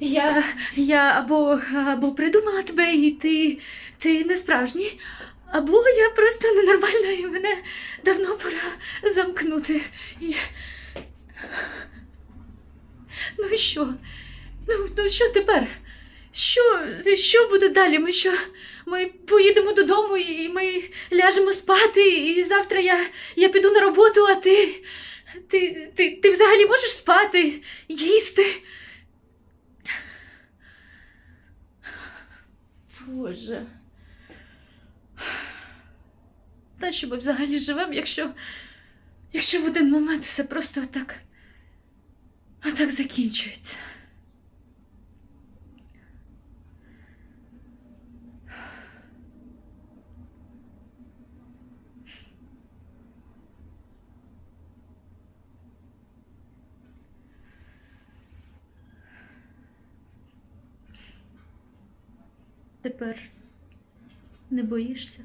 Я, я або, або придумала тебе, і ти, ти не справжній, або я просто ненормальна і мене давно пора замкнути. І... Ну і що? Ну, ну що тепер? Що, що буде далі? Ми що? Ми поїдемо додому і ми ляжемо спати, і завтра я, я піду на роботу, а ти. Ти, ти, ти взагалі можеш спати, їсти? Боже. Та що ми взагалі живемо, якщо, якщо в один момент все просто отак, отак закінчується. Тепер не боїшся?